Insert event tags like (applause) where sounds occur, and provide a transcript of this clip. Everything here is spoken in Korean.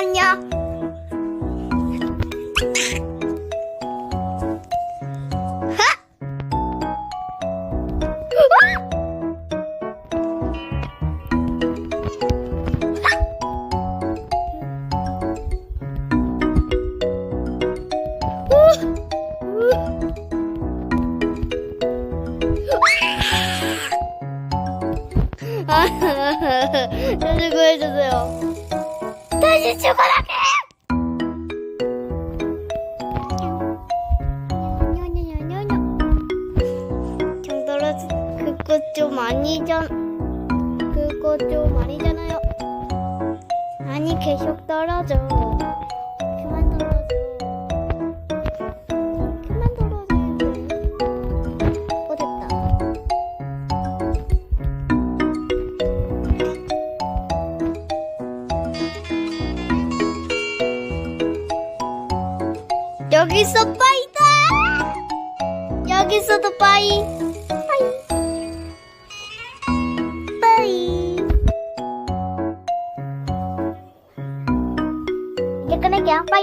잠깐만요. (laughs) 다시 구해주세요. 다시 죽어라게! 그거 좀 아니잖. 그거 좀 아니잖아요. 아니 계속 떨어져. 여기 있어 빠이다. 여기 있어도 빠이. 빠이. 빠이. 이제 끊을게요. 빠이.